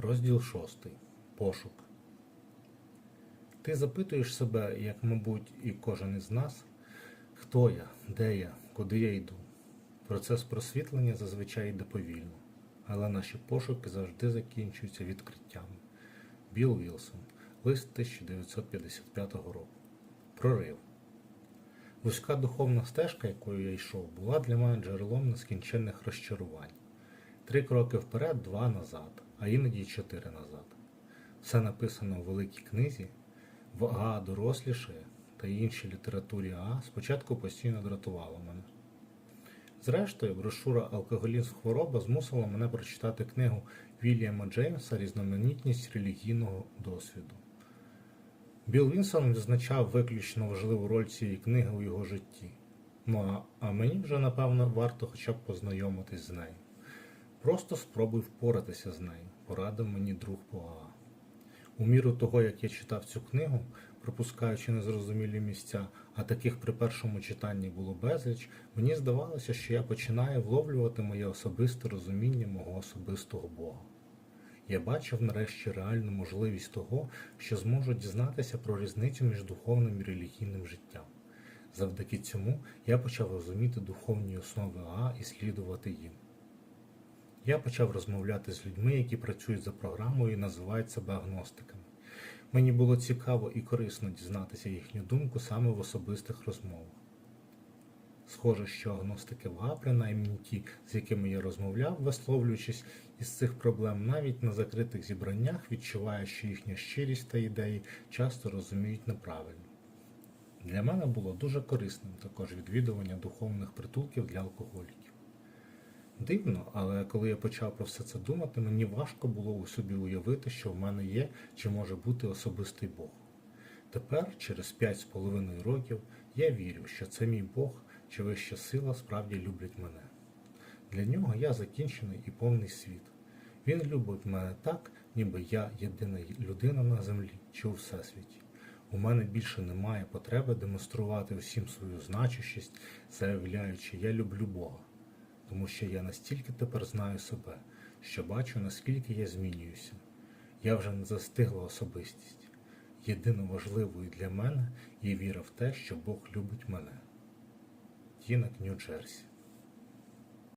Розділ 6. Пошук. Ти запитуєш себе, як, мабуть, і кожен із нас, хто я, де я, куди я йду. Процес просвітлення зазвичай йде повільно, але наші пошуки завжди закінчуються відкриттям. Білл Вілсон, лист 1955 року. Прорив. Вузька духовна стежка, якою я йшов, була для мене джерелом нескінченних розчарувань. Три кроки вперед, два назад, а іноді й чотири назад. Все написано у великій книзі, в АА дорослішає та іншій літературі АА спочатку постійно дратувало мене. Зрештою, брошура Алкоголізм хвороба змусила мене прочитати книгу Вільяма Джеймса Різноманітність релігійного досвіду. Білл Вінсон відзначав виключно важливу роль цієї книги у його житті. Ну а, а мені вже, напевно, варто хоча б познайомитись з нею. Просто спробуй впоратися з нею, порадив мені друг по АА. У міру того, як я читав цю книгу, пропускаючи незрозумілі місця, а таких при першому читанні було безліч, мені здавалося, що я починаю вловлювати моє особисте розуміння мого особистого Бога. Я бачив нарешті реальну можливість того, що зможу дізнатися про різницю між духовним і релігійним життям. Завдяки цьому я почав розуміти духовні основи Аа і слідувати їм. Я почав розмовляти з людьми, які працюють за програмою і називають себе агностиками. Мені було цікаво і корисно дізнатися їхню думку саме в особистих розмовах. Схоже, що агностики ВА, принаймні ті, з якими я розмовляв, висловлюючись із цих проблем навіть на закритих зібраннях, відчуваю, що їхня щирість та ідеї часто розуміють неправильно. Для мене було дуже корисним також відвідування духовних притулків для алкоголіків. Дивно, але коли я почав про все це думати, мені важко було у собі уявити, що в мене є чи може бути особистий Бог. Тепер, через п'ять з половиною років, я вірю, що це мій Бог чи вища сила справді люблять мене. Для нього я закінчений і повний світ. Він любить мене так, ніби я єдина людина на землі чи у всесвіті. У мене більше немає потреби демонструвати усім свою значущість, заявляючи я люблю Бога тому що я настільки тепер знаю себе, що бачу, наскільки я змінююся. Я вже не застигла особистість. Єдино важливою для мене є віра в те, що Бог любить мене. Тінок, Нью-Джерсі